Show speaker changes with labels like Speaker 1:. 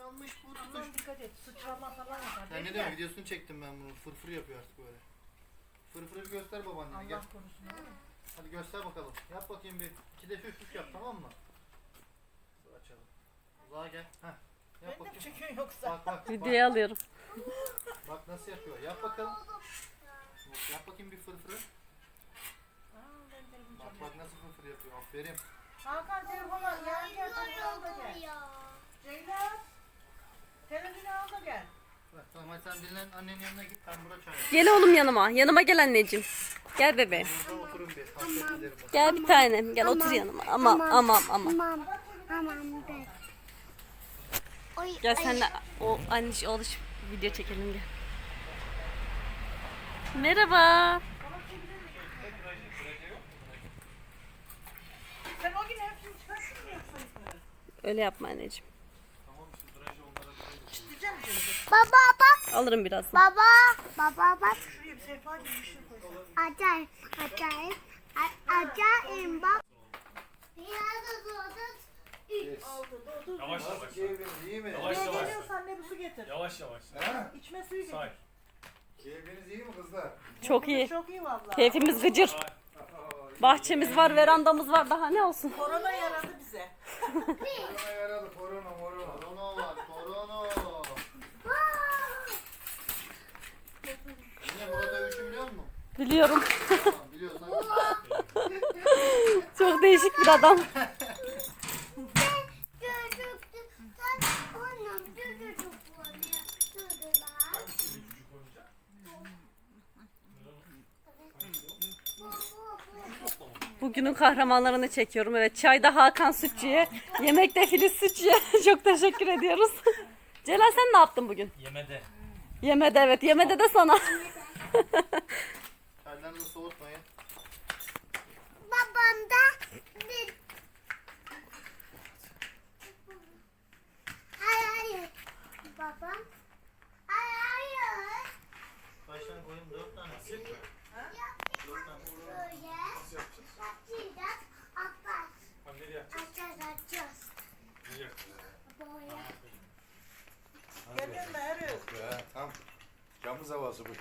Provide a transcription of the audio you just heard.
Speaker 1: Yanmış tutuş.
Speaker 2: Aman dikkat et. Sıçrama falan yapar.
Speaker 1: Sen ne diyorsun videosunu çektim ben bunu. Fırfır yapıyor artık böyle. Fırfırı bir göster babaannene gel.
Speaker 2: Allah korusun. oğlum.
Speaker 1: Hadi göster bakalım. Yap bakayım bir. İki de üç üç yap tamam mı? Dur açalım. Uzağa gel. Heh. Yap
Speaker 2: Ben de mi
Speaker 1: bakayım.
Speaker 2: çekiyorsun yoksa?
Speaker 1: Bak bak. bak.
Speaker 3: Videoya alıyorum.
Speaker 1: Bak nasıl yapıyor. Yap bakalım. Yap bakayım bir fırfırı.
Speaker 2: Aa, ben
Speaker 1: Bak bak nasıl fırfır yapıyor. Aferin.
Speaker 2: Hakan telefonu al. Gel gel telefonu al da gel. Ceylan. Telefonu al da gel.
Speaker 1: Bak, tamam hadi sen dinlen annenin yanına git. Ben burada çay yapayım.
Speaker 3: Gel oğlum yanıma. Yanıma gel anneciğim. Gel bebeğim.
Speaker 1: Burada oturun bir. Hasret ederim. bak.
Speaker 3: Gel bir tanem. Gel otur yanıma. Ama ama ama.
Speaker 4: Aman, aman be. Oy,
Speaker 3: Gel
Speaker 4: ay.
Speaker 3: senle o anne oğluş video çekelim gel. Merhaba. Öyle yapma anneciğim.
Speaker 2: İsteyeceğim seni.
Speaker 4: Baba bak,
Speaker 3: Alırım birazdan.
Speaker 4: baba, baba bak.
Speaker 2: Şuraya bir sehpa gibi bir şey koysana.
Speaker 4: Acayip, acayip, acayip bak. Biraz da
Speaker 1: Yes.
Speaker 5: Yavaş yavaş.
Speaker 1: iyi mi?
Speaker 5: Yavaş yavaş.
Speaker 2: geliyorsan anne bir su getir.
Speaker 5: Yavaş yavaş.
Speaker 1: Ha?
Speaker 2: İçme suyu getir.
Speaker 5: Say.
Speaker 1: Keyfiniz iyi mi kızlar?
Speaker 3: Çok iyi.
Speaker 2: Çok iyi valla.
Speaker 3: Keyfimiz gıcır. Bahçemiz var, verandamız var. Daha ne olsun?
Speaker 2: Korona
Speaker 3: Biliyorum. Çok değişik bir adam. Bugünün kahramanlarını çekiyorum. Evet çayda Hakan Sütçü'ye, yemekte Filiz Sütçü'ye çok teşekkür ediyoruz. Celal sen ne yaptın bugün?
Speaker 5: Yemede.
Speaker 3: Yemede evet, yemede de sana.
Speaker 1: Soğutmayın.
Speaker 4: Babam da bir... Hayır hayır. Babam. Hayır hayır.
Speaker 1: Kaç tane koyayım? Dört tane. Dört tane.
Speaker 4: Böyle. Açacağız. Apat.
Speaker 5: Ha nereye yapacağız?
Speaker 4: Açacağız açacağız.
Speaker 5: Nereye yapacağız?
Speaker 4: Böyle.
Speaker 2: Geliyorum da Erol.
Speaker 6: Ya, tam camız havası bu.